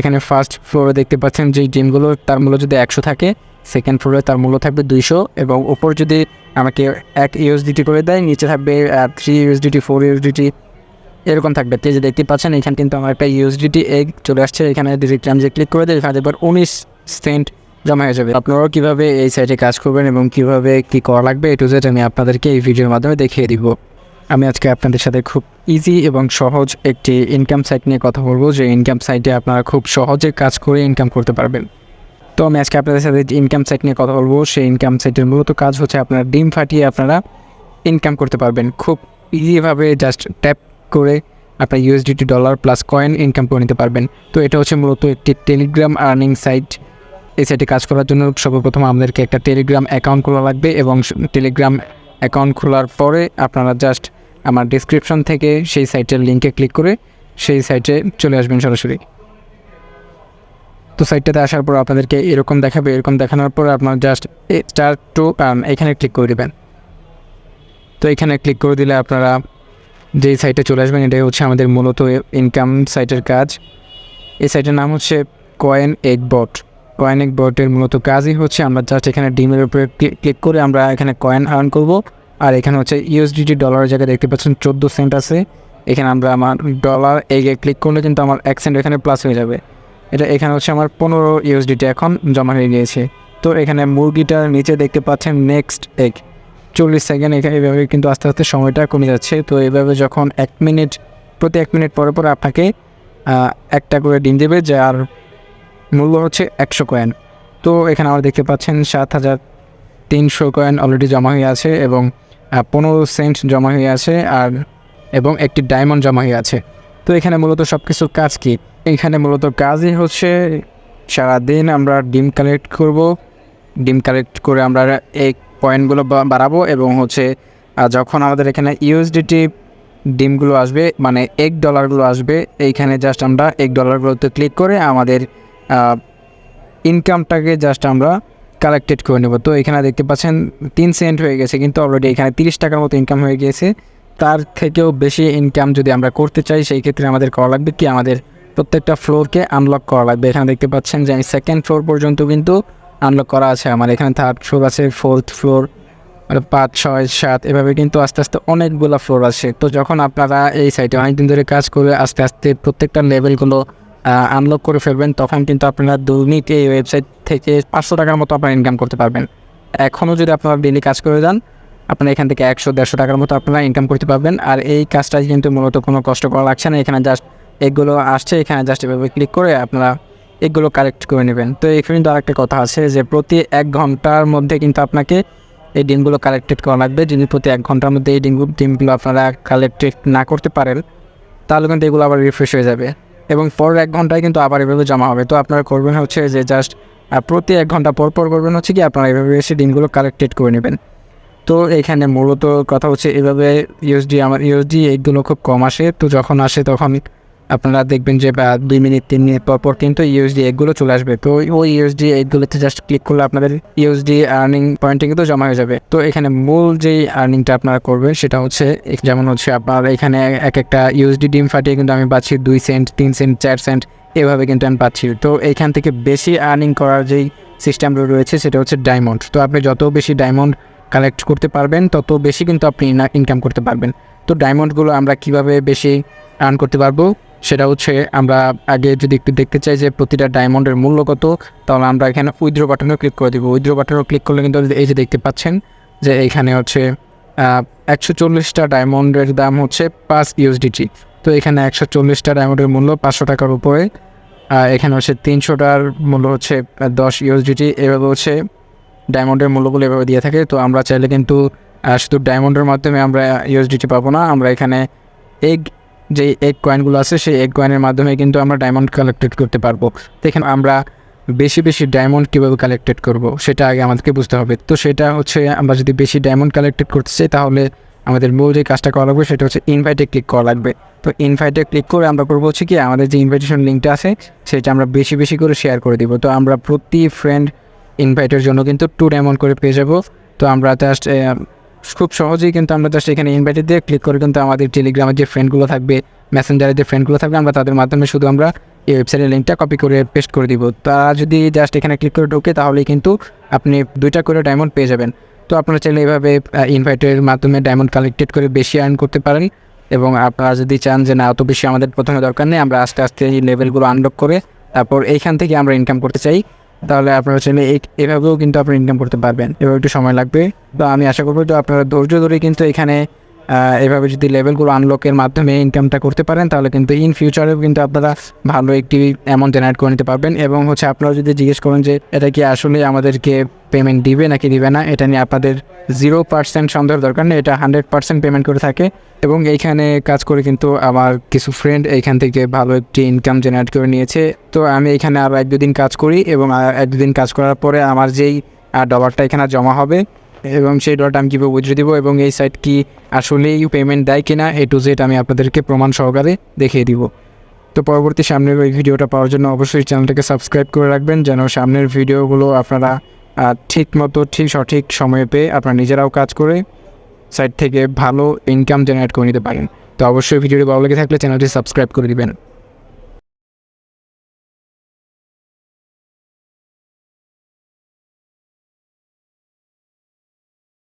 এখানে ফার্স্ট ফ্লোরে দেখতে পাচ্ছেন যে ডিমগুলো তার মূল্য যদি একশো থাকে সেকেন্ড ফ্লোরে তার মূল্য থাকবে দুইশো এবং উপর যদি আমাকে এক ইউএসডিটি করে দেয়, নিচে থাকবে থ্রি ইউএসডিটি ফোর ইউএসডিটি এরকম থাকবে। তো যে দেখতে পাচ্ছেন, এখানে কিন্তু আমার একটা ইউএসডিটি এগ চলে আসছে। এখানে ডিরেক্ট আমি যে ক্লিক করে দিই, এখানে দেখবার উনিশ সেন্ট জমা হয়ে যাবে। আপনারাও কীভাবে এই সাইটে কাজ করবেন এবং কীভাবে কী করা লাগবে এ টু জেড আমি আপনাদেরকে এই ভিডিওর মাধ্যমে দেখিয়ে দিব। আমি আজকে আপনাদের সাথে খুব ইজি এবং সহজ একটি ইনকাম সাইট নিয়ে কথা বলব। যে ইনকাম সাইটে আপনারা খুব সহজে কাজ করে ইনকাম করতে পারবেন। তো আমি আজকে আপনাদের সাথে ইনকাম সাইট নিয়ে কথা বলব, সেই ইনকাম সাইটের মূলত কাজ হচ্ছে আপনার ডিম ফাটিয়ে আপনারা ইনকাম করতে পারবেন। খুব ইজিভাবে জাস্ট ট্যাপ করে আপনার USDT dollar plus coin income করে নিতে পারবেন। তো এটা হচ্ছে মূলত একটি টেলিগ্রাম আর্নিং সাইট এই সাইটে কাজ করার জন্য সর্বপ্রথম আমাদেরকে একটা টেলিগ্রাম অ্যাকাউন্ট খোলা লাগবে এবং টেলিগ্রাম অ্যাকাউন্ট খোলার পরে আপনারা জাস্ট আমার ডিসক্রিপশন থেকে সেই সাইটের লিঙ্কে ক্লিক করে সেই সাইটে চলে আসবেন সরাসরি। তো সাইটটাতে আসার পর আপনাদেরকে এরকম দেখাবে, এরকম দেখানোর পর আপনার জাস্ট স্টার টু এখানে ক্লিক করে দেবেন। তো এখানে ক্লিক করে দিলে আপনারা যেই সাইটে চলে আসবেন, এটাই হচ্ছে আমাদের মূলত ইনকাম সাইটের কাজ। এই সাইটের নাম হচ্ছে coin egg bot coin egg বটের মূলত কাজই হচ্ছে আমরা জাস্ট এখানে ডিমের উপরে ক্লিক করে আমরা এখানে কয়েন আর্ন করব। আর এখানে হচ্ছে ইউএসডিটি ডলারের জায়গায় দেখতে পাচ্ছেন চোদ্দ সেন্ট আছে। এখানে আমরা আমার ডলার এগে ক্লিক করলে কিন্তু আমার এক সেন্ট এখানে প্লাস হয়ে যাবে। এটা এখানে হচ্ছে আমার পনেরো ইউএসডিটি এখন জমা হয়ে গিয়েছে। তো এখানে মুরগিটার নিচে দেখতে পাচ্ছেন নেক্সট এগ চল্লিশ সেকেন্ড এখানে এভাবে কিন্তু আস্তে আস্তে সময়টা কমে যাচ্ছে। তো এইভাবে যখন এক মিনিট প্রতি এক মিনিট পরে পরে আপনাকে একটা করে ডিম দেবে যার মূল্য হচ্ছে একশো কয়েন তো এখানে আমরা দেখতে পাচ্ছেন সাত হাজার তিনশো কয়েন অলরেডি জমা হয়ে আছে এবং পনেরো সেন্ট জমা হয়ে আছে আর, এবং একটি ডায়মন্ড জমা হয়ে আছে। তো এখানে মূলত সব কিছুর কাজ কি? এখানে মূলত কাজই হচ্ছে সারাদিন আমরা ডিম কালেক্ট করব। ডিম কালেক্ট করে আমরা এই পয়েন্টগুলো বাড়াবো এবং হচ্ছে যখন আমাদের এখানে ইউএসডিটি ডিমগুলো আসবে মানে এক ডলারগুলো আসবে, এইখানে জাস্ট আমরা এক ডলারগুলোতে ক্লিক করে আমাদের ইনকামটাকে জাস্ট আমরা কালেক্টেড করে নেব। তো এখানে দেখতে পাচ্ছেন তিন সেন্ট হয়ে গেছে, কিন্তু অলরেডি এখানে তিরিশ টাকার মতো ইনকাম হয়ে গিয়েছে তার থেকেও বেশি ইনকাম যদি আমরা করতে চাই, সেই ক্ষেত্রে আমাদের করা লাগবে কি? আমাদের প্রত্যেকটা ফ্লোরকে আনলক করা লাগবে। এখানে দেখতে পাচ্ছেন যে সেকেন্ড ফ্লোর পর্যন্ত কিন্তু আনলক করা আছে। আমার এখানে থার্ড ফ্লোর আছে ফোর্থ ফ্লোর মানে পাঁচ, ছয়, সাত, এভাবে কিন্তু আস্তে আস্তে অনেকগুলো ফ্লোর আছে। তো যখন আপনারা এই সাইটে অনেকদিন ধরে কাজ করে আস্তে আস্তে প্রত্যেকটা লেভেলগুলো আনলক করে ফেলবেন, তখন কিন্তু আপনারা দুর্নীত এই ওয়েবসাইট থেকে পাঁচশো টাকার মতো আপনারা ইনকাম করতে পারবেন। এখনও যদি আপনারা ডেলি কাজ করে যান, আপনারা এখান থেকে একশো, দেড়শো টাকার মতো আপনারা ইনকাম করতে পারবেন। আর এই কাজটা কিন্তু মূলত কোনো কষ্ট করা লাগছে না, এখানে জাস্ট এগুলো আসছে, এখানে জাস্ট এভাবে ক্লিক করে আপনারা এগুলো কালেক্ট করে নেবেন। তো এখানে কিন্তু আরেকটা কথা আছে যে প্রতি এক ঘণ্টার মধ্যে কিন্তু আপনাকে এই ডিমগুলো কালেক্টেড করা লাগবে। যদি প্রতি এক ঘণ্টার মধ্যে এই ডিমগুলো ডিমগুলো আপনারা কালেক্টেড না করতে পারেন, তাহলে কিন্তু এগুলো আবার রিফ্রেশ হয়ে যাবে। এবং পরের এক ঘন্টায় কিন্তু আবার এভাবে জমা হবে। তো আপনারা করবেন হচ্ছে যে জাস্ট প্রতি এক ঘণ্টা পর পর করবেন হচ্ছে কি আপনারা এভাবে এসে ডিমগুলো কালেক্টেড করে নেবেন। তো এখানে মূলত কথা হচ্ছে এভাবে ইউএসডি আমার ইউএসডি এইগুলো খুব কম আসে। তো যখন আসে তখন আপনারা দেখবেন যে, বা দুই মিনিট, তিন মিনিট পর পর কিন্তু ইউএসডি এগুলো চলে আসবে। তো ওই ইউএসডি এগুলোতে জাস্ট ক্লিক করলে আপনাদের ইউএসডি আর্নিং পয়েন্টে কিন্তু জমা হয়ে যাবে। তো এখানে মূল যেই আর্নিংটা আপনারা করবেন, সেটা হচ্ছে যেমন হচ্ছে আপনার এখানে এক একটা ইউএসডি ডিম ফাটিয়ে কিন্তু আমি পাচ্ছি দুই সেন্ট, তিন সেন্ট, চার সেন্ট, এভাবে কিন্তু আমি পাচ্ছি। তো এইখান থেকে বেশি আর্নিং করার যেই সিস্টেমটা রয়েছে, সেটা হচ্ছে ডায়মন্ড তো আপনি যত বেশি ডায়মন্ড কালেক্ট করতে পারবেন, তত বেশি কিন্তু আপনি ইনকাম করতে পারবেন। তো ডায়মন্ডগুলো আমরা কীভাবে বেশি আর্ন করতে পারব? সেটা হচ্ছে আমরা আগে যদি একটু দেখতে চাই যে প্রতিটা ডায়মন্ডের মূল্য কত, তাহলে আমরা এখানে উইথড্র বাটনে ক্লিক করে দিব। উইথড্র বাটনে ক্লিক করলে কিন্তু এই যে দেখতে পাচ্ছেন যে এইখানে হচ্ছে একশো চল্লিশটা ডায়মন্ডের দাম হচ্ছে পাঁচ ইউএসডিটি। তো এখানে একশো চল্লিশটা ডায়মন্ডের মূল্য পাঁচশো টাকার উপরে এখানে হচ্ছে তিনশোটার মূল্য হচ্ছে দশ ইউএসডিটি। এভাবে হচ্ছে ডায়মন্ডের মূল্যগুলো এভাবে দিয়ে থাকে। তো আমরা চাইলে কিন্তু শুধু ডায়মন্ডের মাধ্যমে আমরা ইউএসডিটি পাবো না। আমরা এখানে এগ যে এগ কয়েনগুলো আছে, সেই এগ কয়েনের মাধ্যমে কিন্তু আমরা ডায়মন্ড কালেক্টেড করতে পারব। দেখেন, আমরা বেশি বেশি ডায়মন্ড কীভাবে কালেক্টেড করব, সেটা আগে আমাদেরকে বুঝতে হবে। তো সেটা হচ্ছে, আমরা যদি বেশি ডায়মন্ড কালেক্টেড করতে চাই, তাহলে আমাদের মূল যে কাজটা করা লাগবে, সেটা হচ্ছে ইনভাইটে ক্লিক করা লাগবে। তো ইনভাইটে ক্লিক করে আমরা করব হচ্ছে কি, আমাদের যে ইনভাইটেশন লিঙ্কটা আছে, সেটা আমরা বেশি বেশি করে শেয়ার করে দিব। তো আমরা প্রতি ফ্রেন্ড ইনভাইটের জন্য কিন্তু টু ডায়মন্ড করে পেয়ে যাব। তো আমরা জাস্ট খুব সহজেই কিন্তু আমরা জাস্ট এখানে ইনভাইটে দিয়ে ক্লিক করে কিন্তু আমাদের টেলিগ্রামের যে ফ্রেন্ডগুলো থাকবে মেসেঞ্জারের যে ফ্রেন্ডগুলো থাকবে, আমরা তাদের মাধ্যমে শুধু আমরা এই ওয়েবসাইটের লিঙ্কটা কপি করে পেস্ট করে দিব। তারা যদি জাস্ট এখানে ক্লিক করে ঢোকে, তাহলেই কিন্তু আপনি দুইটা করে ডায়মন্ড পেয়ে যাবেন। তো আপনারা চাইলে এইভাবে ইনভাইটের মাধ্যমে ডায়মন্ড কালেক্টেড করে বেশি আর্ন করতে পারেন এবং আপনারা যদি চান যে না, অত বেশি আমাদের প্রথমে দরকার নেই, আমরা আস্তে আস্তে এই লেভেলগুলো আনলক করে তারপর এইখান থেকে আমরা ইনকাম করতে চাই। তাহলে আপনারা চাইলে এভাবেও কিন্তু আপনারা ইনকাম করতে পারবেন। এভাবে একটু সময় লাগবে। তো আমি আশা করব যে আপনারা ধৈর্য ধরে কিন্তু এখানে এভাবে যদি লেভেলগুলো আনলকের মাধ্যমে ইনকামটা করতে পারেন, তাহলে কিন্তু ইন ফিউচারেও কিন্তু আপনারা ভালো একটি অ্যামাউন্ট জেনারেট করে নিতে পারবেন। এবং হচ্ছে আপনারা যদি জিজ্ঞেস করেন যে, এটা কি আসলে আমাদেরকে পেমেন্ট দিবে নাকি দিবে না? এটা নিয়ে আপনাদের জিরো পার্সেন্ট সন্দেহের দরকার নেই, এটা হান্ড্রেড পার্সেন্ট পেমেন্ট করে থাকে। এবং এইখানে কাজ করে কিন্তু আমার কিছু ফ্রেন্ড এইখান থেকে ভালো একটি ইনকাম জেনারেট করে নিয়েছে। তো আমি এখানে আরও এক দুদিন কাজ করি এবং এক দুদিন কাজ করার পরে আমার যেই ডলারটা এখানে জমা হবে এবং সেই ডলারটা আমি কীভাবে বুঝে দিব এবং এই সাইট কি আসলেই পেমেন্ট দেয় কিনা এ টু জেড আমি আপনাদেরকে প্রমাণ সহকারে দেখিয়ে দিব। তো পরবর্তী সামনের ওই ভিডিওটা পাওয়ার জন্য অবশ্যই চ্যানেলটাকে সাবস্ক্রাইব করে রাখবেন যেন সামনের ভিডিওগুলো আপনারা ঠিক মতো ঠিক সঠিক সময়ে পেয়ে আপনারা নিজেরাও কাজ করে সাইট থেকে ভালো ইনকাম জেনারেট করে নিতে পারেন। তো অবশ্যই ভিডিওটি ভালো লেগে থাকলে চ্যানেলটি সাবস্ক্রাইব করে দিবেন।